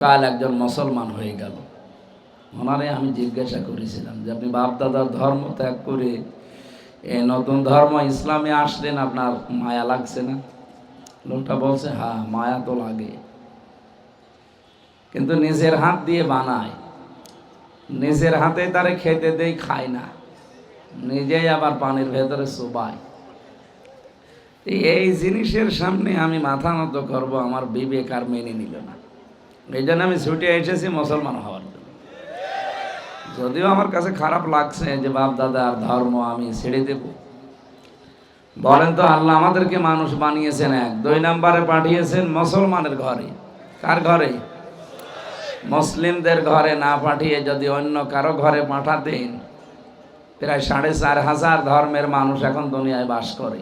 কাল একজন মুসলমান হয়ে গেল। ওনারে আমি জিজ্ঞাসা করেছিলাম যে, আপনি বাপদাদার ধর্ম ত্যাগ করে এই নতুন ধর্ম ইসলামে আসলেন, আপনার মায়া লাগছে না? লোকটা বলছে হ্যাঁ মায়া তো লাগে। কিন্তু নিজের হাত দিয়ে বানায়। নিজের হাতে তারে খেতে দেই, খায় না। নিজেই আবার পানির ভেতরে চোবায় এই জিনিসের সামনে আমি মাথা নত করব, আমার বিবেক আর মেনে নিল না। এই জন্য আমি ছুটে এসেছি মুসলমান হওয়ার যদিও আমার কাছে খারাপ লাগছে যে বাপ দাদার ধর্ম আমি ছেড়ে দেব। বলেন তো, আল্লাহ আমাদেরকে মানুষ বানিয়েছেন এক। দুই নম্বরে পাঠিয়েছেন মুসলমানের ঘরে। কার ঘরে? মুসলিমদের ঘরে না পাঠিয়ে যদি অন্য কারও ঘরে পাঠাতেন, প্রায় সাড়ে চার হাজার ধর্মের মানুষ এখন দুনিয়ায় বাস করে।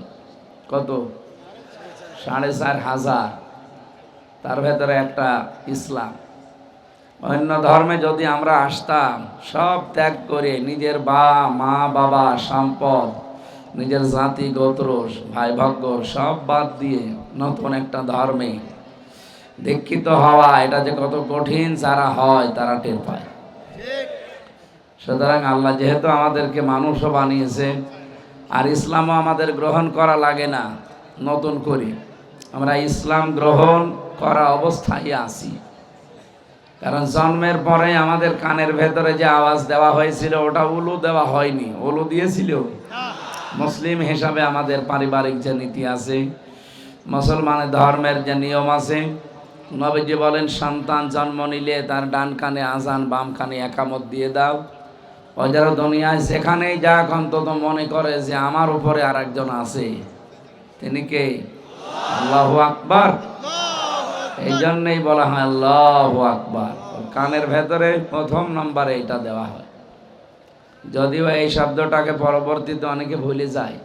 কত? সাড়ে চার হাজার। তার ভেতরে একটা ইসলাম। অন্য ধর্মে যদি আমরা আসতাম, সব ত্যাগ করে নিজের বা, মা, বাবা, সম্পদ, নিজের জাতি গোত্র ভাই, ভাগ্য, সব বাদ দিয়ে নতুন একটা ধর্মে দীক্ষিত হওয়া, এটা যে কত কঠিন যারা হয়, তারা টের পায়। সুতরাং আল্লাহ যেহেতু আমাদেরকে মানুষও বানিয়েছে, আর ইসলামও আমাদের গ্রহণ করা লাগে না, নতুন করে। আমরা ইসলাম গ্রহণ করা অবস্থায় আছি। কারণ জন্মের পরে আমাদের কানের ভেতরে যে আওয়াজ দেওয়া হয়েছিল, ওটা উলু দেওয়া হয়নি। উলু দিয়েছিল? মুসলিম হিসাবে আমাদের পারিবারিক যে নীতি আছে, মুসলমানের ধর্মের যে নিয়ম আছে, নবীজি বলেন, সন্তান জন্ম নিলে তার ডান কানে আজান, বাম কানে একামত দিয়ে দাও। ও যারা দুনিয়ায় সেখানেই যাক অন্তত মনে করে যে আমার উপরে আর একজন আছে। তিনি কে? আল্লাহ আকবার। এই জন্যই বলা হয় আল্লাহ আকবার। কানের ভেতরে প্রথম নম্বরে এটা দেওয়া হয়। যদিও এই শব্দটাকে পরবর্তীতে অনেকে ভুলে যায়।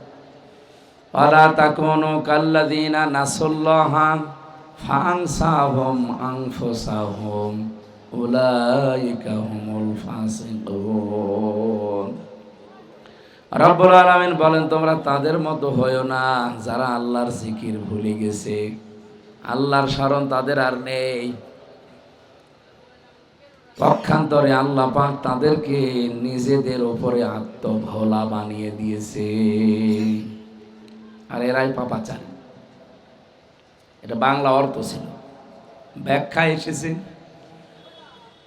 ওলা তাকুনু কাল্লাদিনা নাসুল্লাহা ফানসাহুম আনফুসাহুম উলাইকা হুমুল ফাসিকুন। রব্বুল আলামিন বলেন, তোমরা তাদের মতো হয়ো না যারা আল্লাহর জিকির ভুলে গেছে। আল্লাহর স্মরণ তাদের আর নেই। পক্ষান্তরে আল্লাহ পাক তাদেরকে নিজেদের ওপরে আত্মভোলা বানিয়ে দিয়েছে। আর এরাই পাপাচারী। এটা বাংলা অর্থ ছিল। ব্যাখ্যা এসেছে।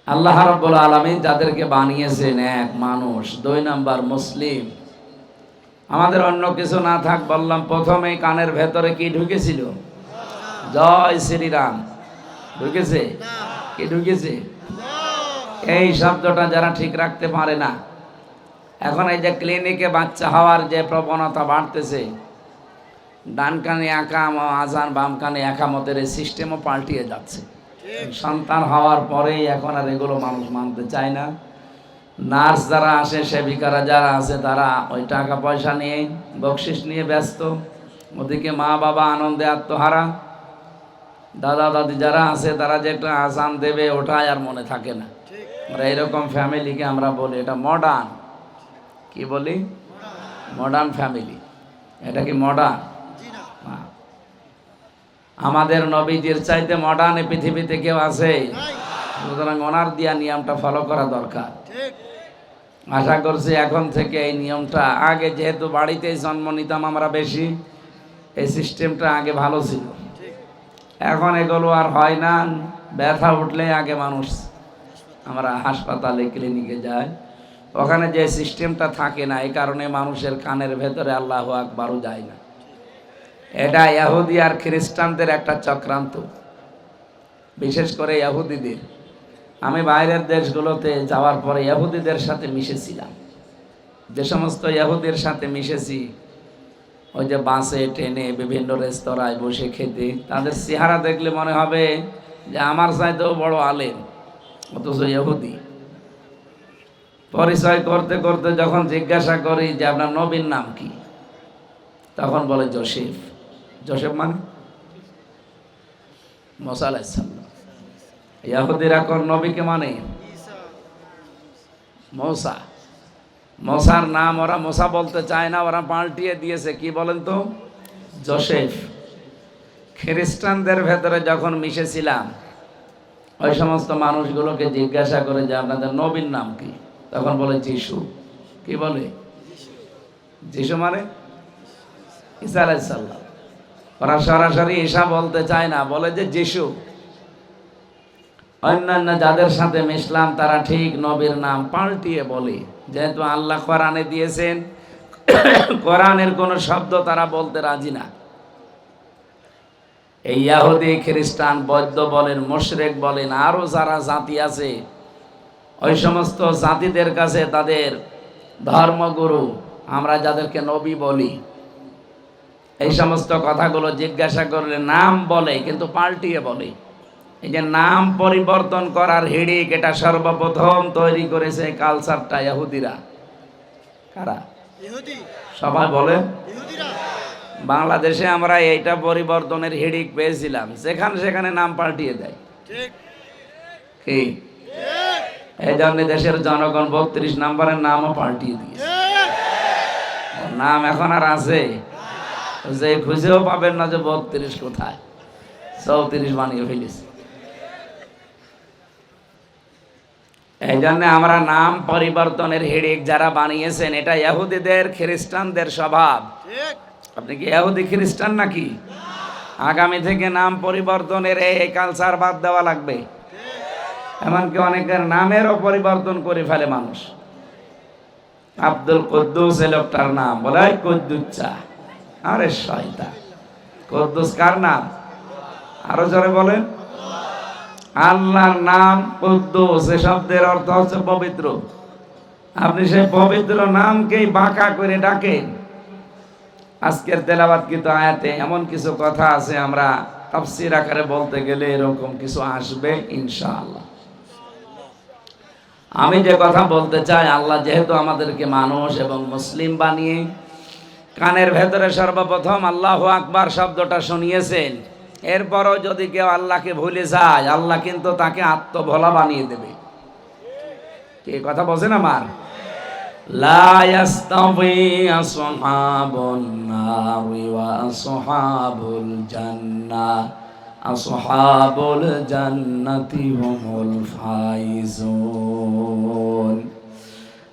আল্লাহ রাব্বুল আলামিন যাদেরকে বানিয়েছেন এক মানুষ, দুই নাম্বার মুসলিম। আমাদের অন্য কিছু না থাক বললাম, প্রথমেই কানের ভেতরে কি ঢুকেছিল? জয় শ্রীরাম। ঢুকেছে? কি ঢুকেছে? এই শব্দটা যারা ঠিক রাখতে পারে না। এখন এই যে ক্লিনিকে বাচ্চা হওয়ার যে প্রবণতা বাড়তেছে, ডান কানে একাম আজান, বাম কানে একামতের এই সিস্টেমও পাল্টিয়ে যাচ্ছে। সন্তান হওয়ার পরেই এখন আর এগুলো মানুষ মানতে চায় না। নার্স যারা আসে, সেবিকারা যারা আছে, তারা ওই টাকা পয়সা নিয়ে বকশিস নিয়ে ব্যস্ত। ওদিকে মা বাবা আনন্দে আত্মহারা। দাদা দাদি যারা আছে, তারা যে একটা আসান দেবে ওটাই আর মনে থাকে না। আমরা এরকম ফ্যামিলিকে আমরা বলি, এটা মডার্ন কি বলি? মডার্ন ফ্যামিলি এটা কি মডার্ন আমাদের নবীজির চাইতে মডার্ন পৃথিবীতে কেউ আছে? সুতরাং ওনার দিয়া নিয়মটা ফলো করা দরকার। আশা করছি এখন থেকে এই নিয়মটা, আগে যেহেতু বাড়িতেই জন্ম নিতাম আমরা বেশি, এই সিস্টেমটা আগে ভালো ছিল। এখন এগুলো আর হয় না। ব্যথা উঠলে আগে মানুষ আমরা হাসপাতালে ক্লিনিকে যাই। ওখানে যে সিস্টেমটা থাকে না, এই কারণে মানুষের কানের ভেতরে আল্লাহ আকবারও যায় না। এটা ইহুদি আর খ্রিস্টানদের একটা চক্রান্ত। বিশেষ করে ইহুদিদের। আমি বাইরের দেশগুলোতে যাওয়ার পরে ইহুদিদের সাথে মিশেছিলাম। যে সমস্ত ইহুদের সাথে মিশেছি ওই যে বাসে, ট্রেনে বিভিন্ন রেস্তোরাঁয় বসে খেতে, তাদের চেহারা দেখলে মনে হবে যে আমার চাইতেও বড় আলেম, অথচ ইহুদি। পরিচয় করতে করতে যখন জিজ্ঞাসা করি যে আপনার নবীর নাম কি, তখন বলে জোসেফ। জোসেফ মানে? মশা আলাইসাল্লাম ইয়াহুদিরা কোন নবীকে মানে? মৌসা। মশার নাম ওরা মশা বলতে চায় না, ওরা পাল্টিয়ে দিয়েছে। কি বলেন তো? জোসেফ। খ্রিস্টানদের ভেতরে যখন মিশেছিলাম, ওই সমস্ত মানুষগুলোকে জিজ্ঞাসা করে যে আপনাদের নবীর নাম কি? তখন বলে যিশু। কি বলে? যিশু মানে? ঈসা আলাইসাল্লাম ওরা সরাসরি ঈশা বলতে চায় না, বলে যে যিশু। অন্যান্য যাদের সাথে মিশলাম, তারা ঠিক নবীর নাম পাল্টিয়ে বলে। যেহেতু আল্লাহ কোরআনে দিয়েছেন, কোরআনের কোন শব্দ তারা বলতে রাজি না। এই ইয়াহুদি, খ্রিস্টান, বৌদ্ধ বলেন, মোশরেক বলেন, আরও যারা জাতি আছে, ওই সমস্ত জাতিদের কাছে তাদের ধর্মগুরু, আমরা যাদেরকে নবী বলি, এই সমস্ত কথাগুলো জিজ্ঞাসা করলে নাম বলে, কিন্তু পাল্টিয়ে বলে। এই যে নাম পরিবর্তন করার হিড়িক এটা সর্বপ্রথম তৈরি করেছে কালচারটা ইহুদিরা। কারা? ইহুদি। সবাই বলে। ইহুদিরা। বাংলাদেশে আমরা এইটা পরিবর্তনের হিড়িক পেয়েছিলাম। যেখানে সেখানে নাম পাল্টিয়ে দেয়। ঠিক। কি? এই জন্য দেশের জনগণ বত্রিশ নাম্বারের নামও পাল্টিয়ে দিয়েছে। নাম এখন আর আছে। যে খুঁজেও পাবেন না যে বত্রিশ কোথায়। চৌত্রিশ বানিয়ে ফেলেছে। এই জন্য আমরা নাম পরিবর্তনের হিড়িক যারা বানিয়েছেন এটা ইহুদিদের খ্রিস্টানদের স্বভাব। আপনি কি ইহুদি খ্রিস্টান নাকি? আগামী থেকে নাম পরিবর্তনের এই কালচার বাদ দেওয়া লাগবে। এমনকি অনেকের নামেরও পরিবর্তন করে ফেলে মানুষ। আব্দুল কুদ্দুস এই লোকটার নাম বলে "এই কুদ্দুচ্চা আরে শয়তা কুদ্দুস কার নাম? আরও জোরে বলেন। আল্লাহর নাম কুদ্দুস এ শব্দের অর্থ হচ্ছে পবিত্র। আপনি সেই পবিত্র নামকেই বাঁকা করে ডাকেন। আজকের তেলাবাদ কিন্তু আয়াতে এমন কিছু কথা আছে, আমরা তাফসির আকারে বলতে গেলে এরকম কিছু আসবে, ইনশাআল্লাহ। আমি যে কথা বলতে চাই, আল্লাহ যেহেতু আমাদেরকে মানুষ এবং মুসলিম বানিয়ে, কানের ভেতরে সর্বপ্রথম আল্লাহ আকবার শব্দটা শুনিয়েছেন। এরপরও যদি কেউ আল্লাহকে ভুলে যায়, আল্লাহ কিন্তু তাকে আত্মভোলা বানিয়ে দেবে। কে কথা বলছেন আমার?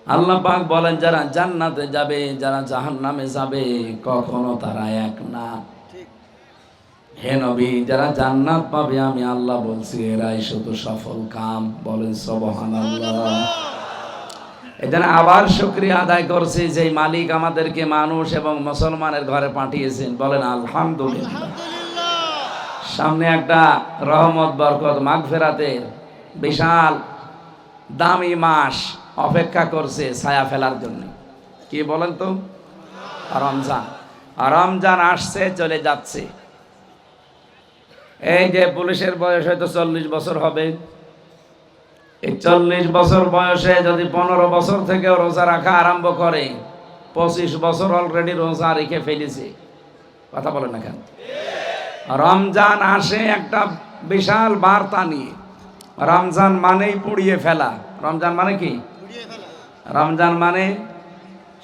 আল্লাহ পাক বলেন, যারা জান্নাতে যাবে, যারা জাহান্নামে যাবে, কখনো তারা এক না। হে নবী, যারা জান্নাত পাবে, আমি আল্লাহ বলছি, এরাই শুধু সফল কাম। বলেন, সুবহানাল্লাহ। এখানে আবার শুক্রিয়া আদায় করছি যে মালিক আমাদেরকে মানুষ এবং মুসলমানের ঘরে পাঠিয়েছেন। বলেন, আলহামদুলিল্লাহ। সামনে একটা রহমত, বরকত মাগফেরাতের বিশাল দামি মাস অপেক্ষা করছে ছায়া ফেলার জন্য। কি বলেন তো? রমজান। রমজান আসছে, চলে যাচ্ছে। এই যে পুলিশের বয়স হয়তো চল্লিশ বছর হবে। এই চল্লিশ বছর বয়সে যদি পনেরো বছর থেকে রোজা রাখা আরম্ভ করে পঁচিশ বছর অলরেডি রোজা রেখে ফেলেছে। কথা বলেন না কেন? রমজান আসে একটা বিশাল বার্তা নিয়ে। রমজান মানেই পুড়িয়ে ফেলা। রমজান মানে কি? রমজান মানে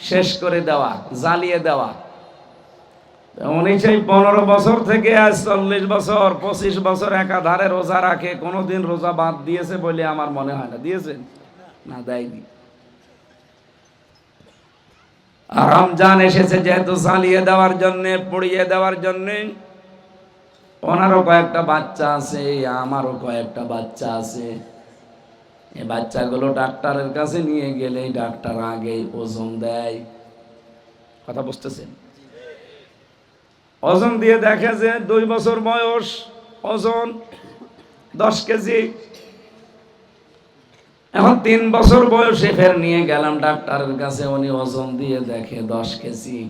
শেষ করে দেওয়া জ্বালিয়ে দেওয়া। উনি সেই পনেরো বছর থেকে আজ চল্লিশ বছর, পঁচিশ বছর একাধারে রোজা রাখে, কোনোদিন রোজা বাদ দিয়েছে বলে আমার মনে হয় না। দিয়েছেন না, দেয়নি। রমজান এসেছে যেহেতু চালিয়ে দেওয়ার জন্যে, পড়িয়ে দেওয়ার জন্যে, ওনারও কয়েকটা বাচ্চা আছে, আমারও কয়েকটা বাচ্চা আছে। এই বাচ্চাগুলো ডাক্তারের কাছে নিয়ে গেলে ডাক্তার আগেই ওজন দেয়। কথা বুঝতেছেন? ওজন দিয়ে দেখে যে দুই বছর বয়স, ওজন দশ কেজি। এখন তিন বছর বয়সে ফের নিয়ে গেলাম ডাক্তারের কাছে, উনি ওজন দিয়ে দেখে দশ কেজি।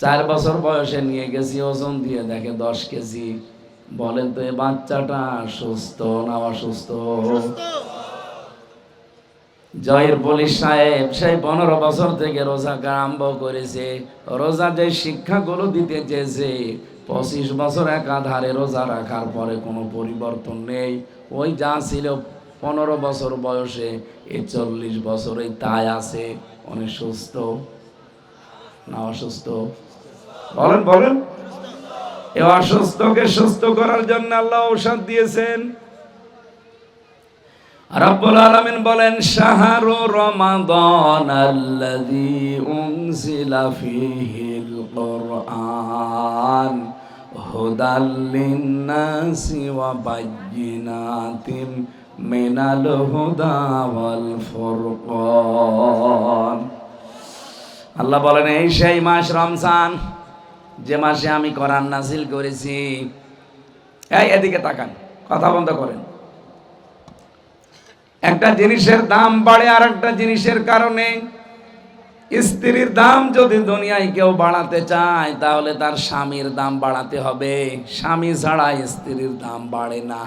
চার বছর বয়সে নিয়ে গেছি, ওজন দিয়ে দেখে দশ কেজি। বলেন তো এই বাচ্চাটা সুস্থ না অসুস্থ? জয়ের পুলিশ সাহেব, সেই পনেরো বছর থেকে রোজা আরম্ভ করেছে। রোজা যে শিক্ষাগুলো দিতে চেয়েছে, পঁচিশ বছর একাধারে রোজা রাখার পরে কোনো পরিবর্তন নেই। ওই যা ছিল পনেরো বছর বয়সে এই চল্লিশ বছরে তাই আছে। অনেক সুস্থ। না অসুস্থ? বলেন বলেন। এ অসুস্থকে সুস্থ করার জন্য আল্লাহ ঔষধ দিয়েছেন। রব্বুল আলামিন বলেন, শাহরু রমাদান আল্লাযী উনজিলা ফীহিল কুরআন হুদাল লিন-নাসি ওয়া বায়্যিনাতিম মিনাল হুদা ওয়াল ফুরকান। আল্লাহ বলেন, এই সেই মাস রমজান, যে মাসে আমি কোরআন নাজিল করেছি। এই, এদিকে তাকান, কথা বন্ধ করেন। একটা জিনিসের দাম বাড়ে আর একটা জিনিসের কারণে স্ত্রীর দাম যদি দুনিয়ায় কেউ বাড়াতে চায়, তাহলে তার স্বামীর দাম বাড়াতে হবে। স্বামী ছাড়া স্ত্রীর দাম বাড়ে না।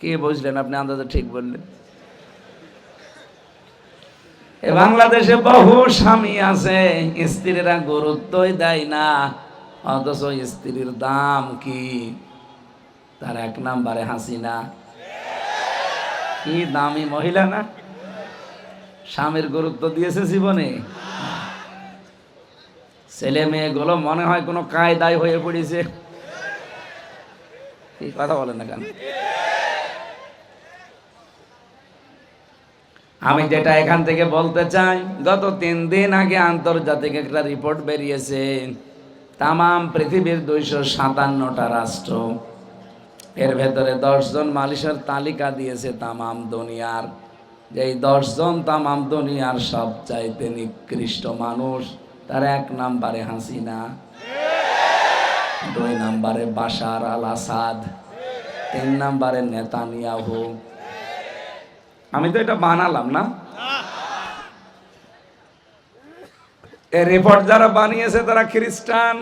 কে বুঝলেন আপনি? আন্দাজে ঠিক বললেন। এ বাংলাদেশে বহু স্বামী আছে, স্ত্রীরা গুরুত্বই দেয় না। অথচ স্ত্রীর দাম কি? তার এক নাম্বারে হাসিনা। কি দামি মহিলা না? স্বামীর গুরুত্ব দিয়েছে জীবনে। ছেলে মেয়েগুলো মনে হয় কোনো কায়দায় হয়ে পড়েছে। এই কথা বলেন না কেন? আমি যেটা এখান থেকে বলতে চাই, গত তিন দিন আগে আন্তর্জাতিক একটা রিপোর্ট বেরিয়েছে। তাম পৃথিবীর দুইশো সাতান্নটা রাষ্ট্র এর ভেতরে দশজন মালিশের তালিকা দিয়েছে তামাম দুনিয়ার। যে এই দশজন তামাম দুনিয়ার সব চাইতে নিকৃষ্ট মানুষ, তার এক নাম্বারে হাসিনা, দুই নাম্বারে বাশার আল আসাদ তিন নাম্বারে নেতানিয়াহু। আমি তো এটা বানালাম না। এই রিপোর্ট যারা বানিয়েছে তারা খ্রিস্টান।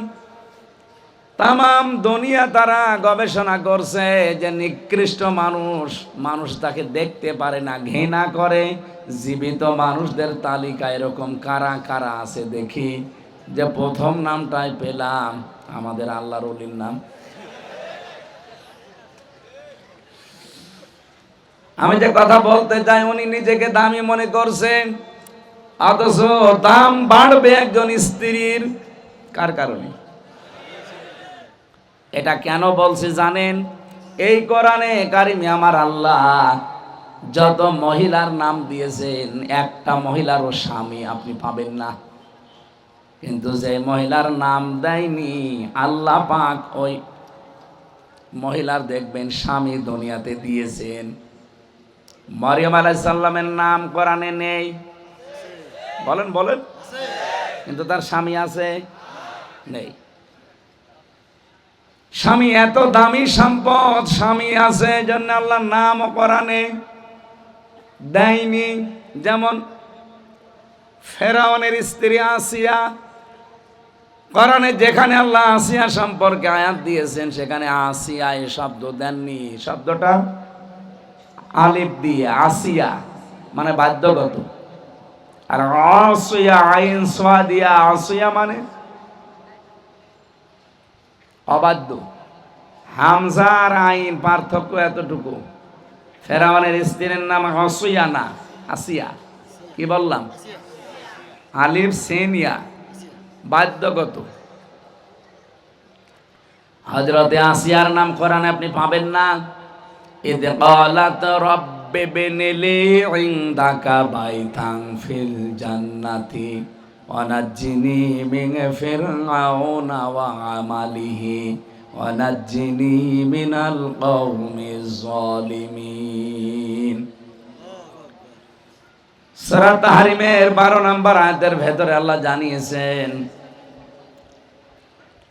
তামাম দুনিয়া তারা গবেষণা করছে যে নিকৃষ্ট মানুষ মানুষ তাকে দেখতে পারে না, ঘৃণা করে। জীবিত মানুষদের তালিকা এরকম কারা কারা আছে দেখি। যে প্রথম নামটাই পেলাম, আমাদের আল্লাহর অলির নাম। আমি যে কথা বলতে চাই, উনি নিজেকে দামি মনে করছেন অথচ দাম বাড়বে একজন স্ত্রীর, কার কারণে? এটা কেন বলছি জানেন? এই কোরআনে কারিমে আমার আল্লাহ যত মহিলার নাম দিয়েছেন, একটা মহিলারও স্বামী আপনি পাবেন না। কিন্তু যে মহিলার নাম দেয়নি, আল্লাহ পাক ওই মহিলার দেখবেন স্বামী দুনিয়াতে দিয়েছেন। মরিয়ম আলাইসাল্লামের নাম কোরআনে নেই। বলেন বলেন। কিন্তু তার স্বামী আছে? নেই। স্বামী এত দামি সম্পদ, স্বামী আছে জন্য আল্লাহ নাম কোরআনে দেয়নি। যেমন ফেরাউনের স্ত্রী আসিয়া, কোরআনে যেখানে আল্লাহ আসিয়া সম্পর্কে আয়াত দিয়েছেন, সেখানে আসিয়া এই শব্দ দেননি। শব্দটা আলিফ দিয়ে, আসিয়া মানে বাধ্যগত। আর আসিয়া আইন সোয়া দিয়া, আসিয়া মানে অবাধ্য। হামজার আইন পার্থক্য এতটুকু। ফেরাওয়ানের স্ত্রীর নাম হসইয়া না আসিয়া কি বললাম? আলিফ সেনিয়া বাধ্যগত। হজরতে আসিয়ার নাম করানে আপনি পাবেন না। এতে কলাত রব্বে বেনেলে ইন্দাকা বাইতাং ফিল জান্নাতি। ونجني من فرعون وعمله ونجني من القوم الظالمين সূরা তাহরিমের 12 নম্বর আয়াতের ভেতরে আল্লাহ জানিয়েছেন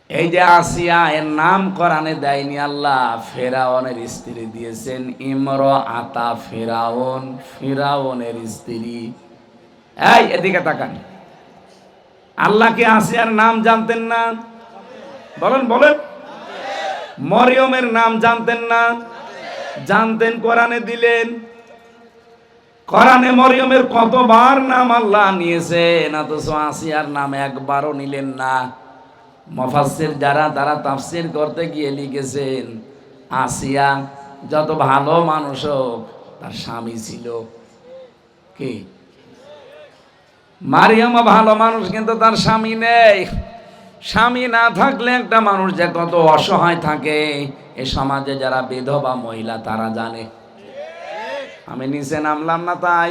এই যে আসিয়া এর নাম কোরআনে দেয়নি আল্লাহ ফেরাউনের স্ত্রী দিয়েছেন ইমর আতা ফেরাউন ফেরাউনের স্ত্রী এই এদিকে তাকান আল্লাহ কি আসিয়ার নাম জানতেন না। বলেন বলেন। মরিয়মের নাম জানতেন না। জানতেন কোরআনে দিলেন। কোরআনে মরিয়মের কতবার নাম আল্লাহ নিয়েছেন, অথচ আসিয়ার নাম একবারও নিলেন না। মফাসির যারা, তারা তাফসির করতে গিয়ে লিখেছেন, আসিয়া যত ভালো মানুষ হোক, তার স্বামী ছিল। কি? মারিয়ামা ভালো মানুষ, কিন্তু তার স্বামী নেই। স্বামী না থাকলে একটা মানুষ যে কত অসহায় থাকে, এ সমাজে যারা বিধবা মহিলা, তারা জানে। আমি নিচে নামলাম না তাই।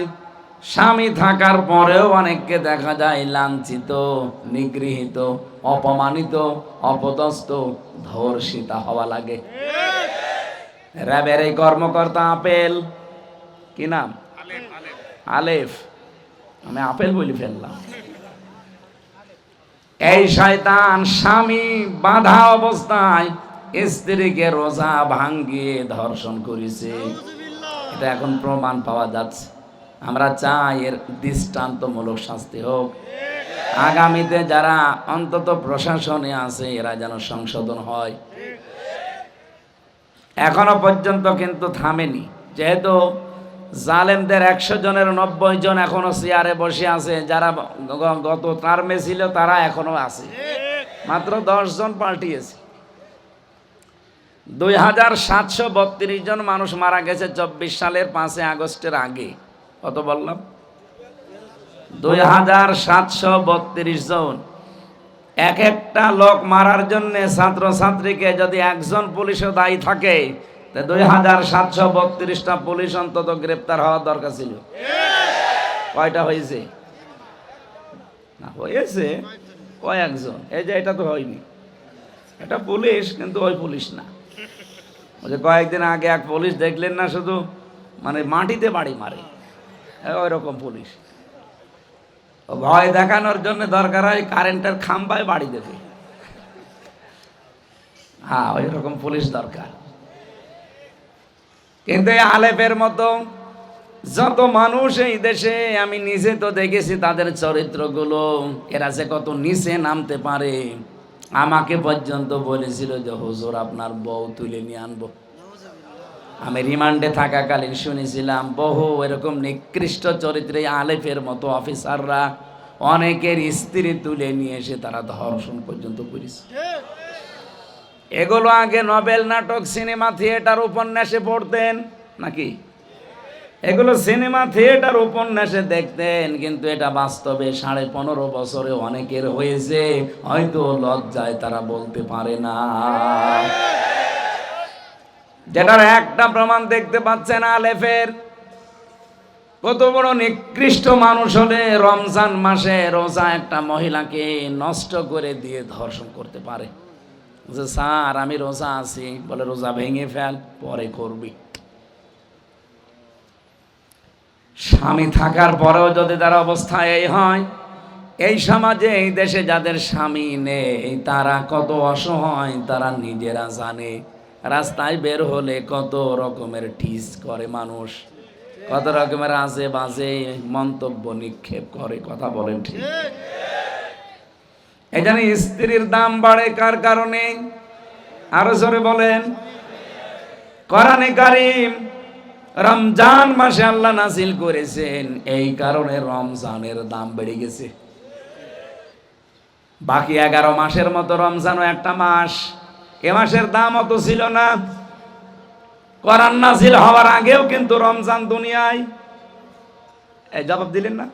স্বামী থাকার পরেও অনেককে দেখা যায় লাঞ্ছিত, নিগৃহীত, অপমানিত, অপদস্থ, ধর্ষিতা হওয়া লাগে। র্যাবের এই কর্মকর্তা আপেল। কি নাম? আলেফ। আমি আপেল বলি ফেললাম। এই শয়তান স্বামী বাধা অবস্থায় স্ত্রীকে রোজা ভাঙ্গিয়ে ধর্ষণ করেছে। এটা এখন প্রমাণ পাওয়া যাচ্ছে। আমরা চাই এর দৃষ্টান্তমূলক শাস্তি হোক। আগামীতে যারা অন্তত প্রশাসনে আছে, এরা যেন সংশোধন হয়। এখনও পর্যন্ত কিন্তু থামেনি। যেহেতু জালেমদের একশো জনের নব্বই জন এখনও চেয়ারে বসে আছে, যারা গত টার্মে ছিল তারা এখনও আছে। মাত্র দশ জন পাল্টিয়েছে। দুই হাজার সাতশো বত্রিশ জন মানুষ মারা গেছে চব্বিশ সালের পাঁচই আগস্টের আগে। কত বললাম? দুই হাজার সাতশো বত্রিশ জন। এক একটা লোক মারার জন্য ছাত্র ছাত্রীকে যদি একজন পুলিশও দায়ী থাকে দুই হাজার সাতশো বত্রিশটা পুলিশ অন্তত গ্রেপ্তার হওয়ার দরকার ছিল। কয়টা হয়েছে? না, হয়েছে কয়েকজন। এই যে এটা তো হয়নি। এটা পুলিশ, কিন্তু ওই পুলিশ না। ওই যে কয়েকদিন আগে এক পুলিশ দেখলেন না শুধু মানে মাটিতে বাড়ি মারে। ওই রকম পুলিশ। ভয় দেখানোর জন্য দরকার হয় কারেন্টের খাম্বায় বাড়ি দেবে। হ্যাঁ ওই রকম পুলিশ দরকার। কিন্তু এই আলেপের মতো যত মানুষ এই দেশে, আমি নিজে তো দেখেছি তাদের চরিত্রগুলো। এরা যে কত নিচে নামতে পারে। আমাকে পর্যন্ত বলেছিল যে, হুজুর, আপনার বউ তুলে নিয়ে আনব। আমি রিমান্ডে থাকাকালীন শুনেছিলাম, বহু এরকম নিকৃষ্ট চরিত্রে আলেফের মতো অফিসাররা অনেকের স্ত্রী তুলে নিয়ে এসে তারা ধর্ষণ পর্যন্ত করেছে। এগুলো আগে নোবেল নাটক সিনেমা থিয়েটার উপন্যাসে পড়তেন, নাকি? এগুলো সিনেমা থিয়েটার উপন্যাসে দেখতেন, কিন্তু এটা বাস্তবে সাড়ে পনেরো বছরে অনেকের হয়েছে, হয়তো লজ্জায় তারা বলতে পারে না। যেটার একটা প্রমাণ দেখতে পাচ্ছেন আলেফের। কত বড় নিকৃষ্ট মানুষ হলে রমজান মাসে রোজা একটা মহিলাকে নষ্ট করে দিয়ে ধর্ষণ করতে পারে। যে স্যার, আমি রোজা আছি। বলে, রোজা ভেঙে ফেল, পরে করবি। স্বামী থাকার পরেও যদি তার অবস্থা এই হয়, এই সমাজে, এই দেশে যাদের স্বামী নেই, তারা কত অসহায়, তারা নিজেরা জানে। রাস্তায় বের হলে কত রকমের ঠিস করে মানুষ। কত রকমের আজে বাজে মন্তব্য নিক্ষেপ করে, কথা বলেন ঠিক। জন্য স্ত্রীর দাম বাড়ে কার কারণে? আরও জোরে বলেন। কোরআনে কারিম, রমজান মাসে আল্লাহ নাজিল করেছেন, এই কারণে রমজানের দাম বেড়ে গেছে। বাকি এগারো মাসের মতো রমজানও একটা মাস। এ মাসের দাম অত ছিল না। কোরআন নাজিল হওয়ার আগেও কিন্তু রমজান দুনিয়ায়। এই জবাব দিলেন না?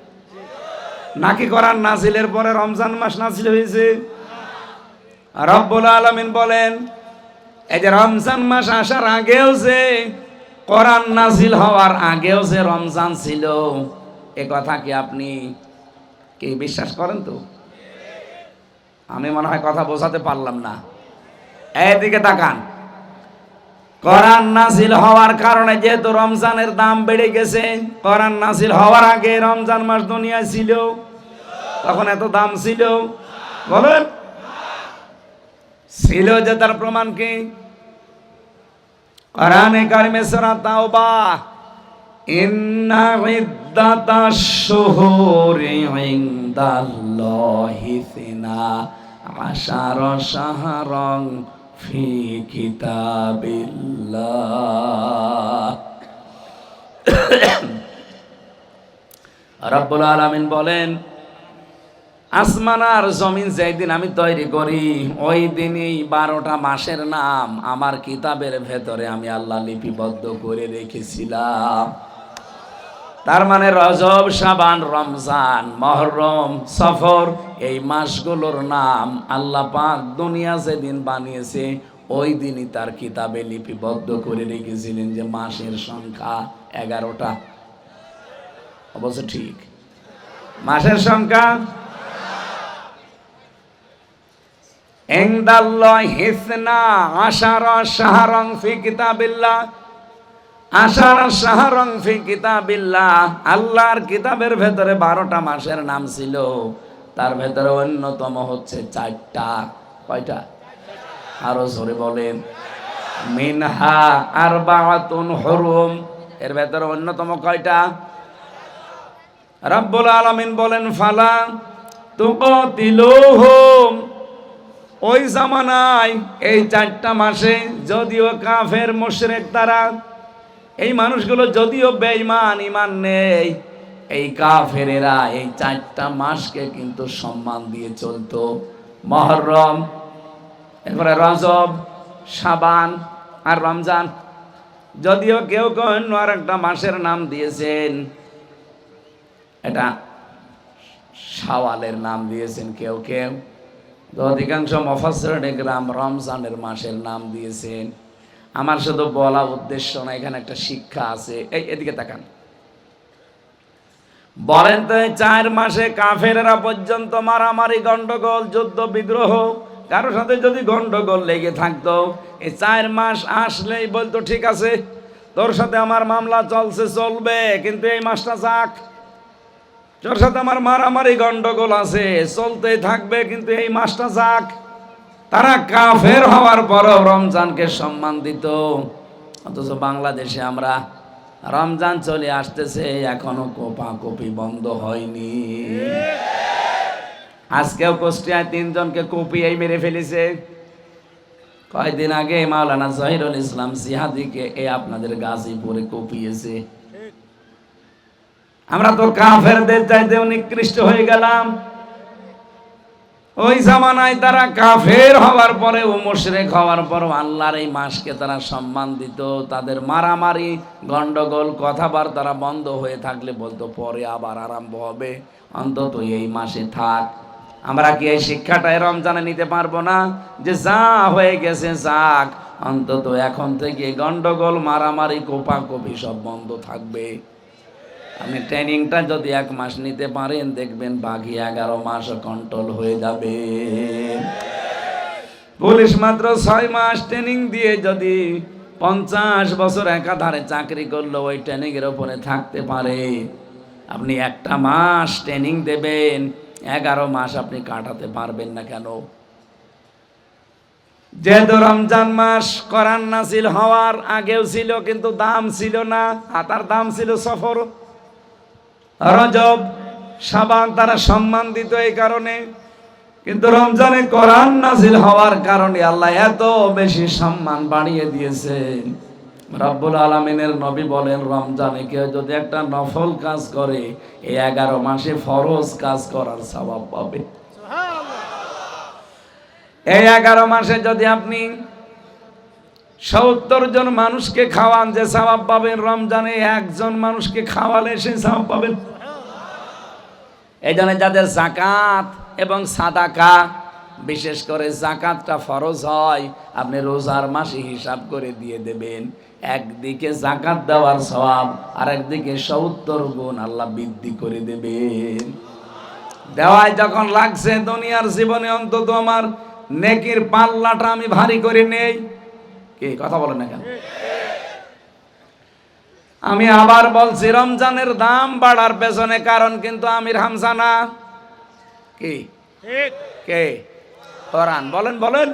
নাকি কোরআন নাজিলের পরে রমজান মাস নাজিল হয়েছে? রব্বুল আলমিন বলেন, এই যে রমজান মাস আসার আগেও যে কোরআন নাজিল হওয়ার আগেও যে রমজান ছিল, এ কথা কি আপনি কি বিশ্বাস করেন তো? আমি মনে হয় কথা বোঝাতে পারলাম না। এদিকে তাকান। কোরআন নাজিল হওয়ার কারণে যেহেতু রমজানের দাম বেড়ে গেছে, কোরআন নাজিল হওয়ার আগে রমজান মাস দুনিয়া ছিল। তখন এত দাম ছিল। বলেন। ছিল যে তার প্রমাণ কি? কোরআনে কারিমে সূরা তাওবা, ইন্না ইদ্দাতাশ শুহুরি ইনদাল্লাহি সিনা আশারা শাহরান ফি কিতাবিল্লাহ। রব্বুল আলামিন বলেন, আসমান আর জমিন যেদিন আমি তৈরি করি, ওই দিনই বারোটা মাসের নাম আমার কিতাবের ভেতরে আমি আল্লাহ লিপিবদ্ধ করে রেখেছিলাম। তার মানে রজব সাবান রমজান, মহরম, সফর, এই মাসগুলোর নাম আল্লাহ পাক দুনিয়া যেদিন বানিয়েছে, ওই দিনই তার কিতাবে লিপিবদ্ধ করে রেখেছিলেন যে মাসের সংখ্যা এগারোটা। অবশ্য ঠিক। মাসের সংখ্যা? ইনদাল্লাহ হিসনা আশারা শাহরং ফি কিতাবিল্লাহ। আশারা শাহরং ফি কিতাবিল্লাহ। আল্লাহর কিতাবের ভেতরে বারোটা মাসের নাম ছিল। তার ভেতরে অন্যতম হচ্ছে চারটা। কয়টা? আরও জোরে বলেন। মিনহা আর বাতুন হরুম। এর ভেতরে অন্যতম কয়টা? রাব্বুল আলামিন বলেন, ফালা তুকতিলুহুম। ওই জামানায় এই চারটা মাসে যদিও কাফের, মুশরিক তারা এই মানুষগুলো যদিও বেঈমান ইমান নেই, এই কাফেরেরা এই চারটা মাসকে কিন্তু সম্মান দিয়ে চলতো। মহরম, এরপরে রজব সাবান আর রমজান। যদিও কেউ কেউ অন্য আর একটা মাসের নাম দিয়েছেন, এটা শাওয়ালের নাম দিয়েছেন কেউ কেউ। অধিকাংশ মফাসর গ্রাম রমজানের মাসের নাম দিয়েছেন। আমার শুধু বলা উদ্দেশ্য না, এখানে একটা শিক্ষা আছে। এই, এদিকে তাকান। বলেন তো চার মাসে কাফেরেরা পর্যন্ত মারামারি, গন্ডগোল, যুদ্ধ বিগ্রহ কারোর সাথে যদি গন্ডগোল লেগে থাকতো, এই চার মাস আসলেই বলতো, ঠিক আছে, তোর সাথে আমার মামলা চলছে, চলবে, কিন্তু এই মাসটা যাক। তোর সাথে আমার মারামারি, গন্ডগোল আছে, চলতেই থাকবে, কিন্তু এই মাসটা যাক। তারা কাফের হওয়ার পরও রমজানকে সম্মান দিত। অথচ বাংলাদেশে আমরা রমজান চলে আসতেছে, এখনও কোপা কপি বন্ধ হয়নি। আজকেও কুষ্টিয়ায় তিনজনকে কুপিয়েই মেরে ফেলেছে। কয়দিন আগে মাওলানা জহিরুল ইসলাম সিহাদিকে এ আপনাদের গাজীপুরে কুপিয়েছে। আমরা তো কাফেরদের চাইতে নিকৃষ্ট হয়ে গেলাম। ওই জামানায় তারা কাফের হওয়ার পরেও মুশরেক হওয়ার পরও আল্লাহর এই মাসকে তারা সম্মান দিত। তাদের মারামারি, গন্ডগোল, কথাবার্তারা বন্ধ হয়ে থাকলে বলতো, পরে আবার আরম্ভ হবে। অন্তত এই মাসে থাক। আমরা কি এই শিক্ষাটা রমজানে নিতে পারব না? যে যা হয়ে গেছে যাক। অন্তত এখন থেকে গন্ডগোল, মারামারি, কোপাকপি সব বন্ধ থাকবে। আপনি ট্রেনিংটা যদি এক মাস নিতে পারেন, দেখবেন বাকি এগারো মাস কন্ট্রোল হয়ে যাবে। পুলিশ মাত্র ছয় মাস ট্রেনিং দিয়ে যদি পঞ্চাশ বছর একাধারে চাকরি করল, ওই ট্রেনিং এর উপরে থাকতে পারে। আপনি একটা মাস ট্রেনিং দেবেন, এগারো মাস আপনি কাটাতে পারবেন না কেন? যেহেতু রমজান মাস করান নাসিল হওয়ার আগেও ছিল, কিন্তু দাম ছিল না, আর তার দাম ছিল সফর। রজব সাবান তারা সম্মান দিত এই কারণে। কিন্তু রমজানে কোরআন নাজিল হওয়ার কারণে আল্লাহ এত বেশি সম্মান বাড়িয়ে দিয়েছেন। রব্বুল আলমিনের নবী বলেন রমজানে কেউ যদি একটা নফল কাজ করে এই এগারো মাসে ফরজ কাজ করার স্বভাব পাবে। এই এগারো মাসে যদি আপনি সত্তর জন মানুষকে খাওয়ান যে স্বভাব পাবেন রমজানে, একজন মানুষকে খাওয়ালে সে স্বভাব পাবেন। এই জন্য যাদের জাকাত এবং সাদাকা, বিশেষ করে জাকাতটা ফরজ হয়, আপনি রোজার মাসে হিসাব করে দিয়ে দেবেন। একদিকে জাকাত দেওয়ার স্বভাব আর একদিকে সত্তর গুণ আল্লাহ বৃদ্ধি করে দেবেন। দেওয়ায় যখন লাগছে, দুনিয়ার জীবনে অন্তত আমার নেকির পাল্লাটা আমি ভারী করে নেই। কি? কথা বলেন না কেন? আমি আবার বলছি রমজানের দাম বাড়ার পেছনে কারণ কিন্তু আমির হামজা না। কি? ঠিক। কে? কোরআন। বলেন বলেন।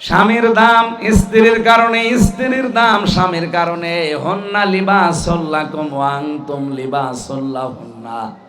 স্বামীর দাম স্ত্রীর কারণে স্ত্রীর দাম স্বামীর কারণে। হন্না লিবাস সল্লাকুম ওয়াং তুম লিবাস হন্না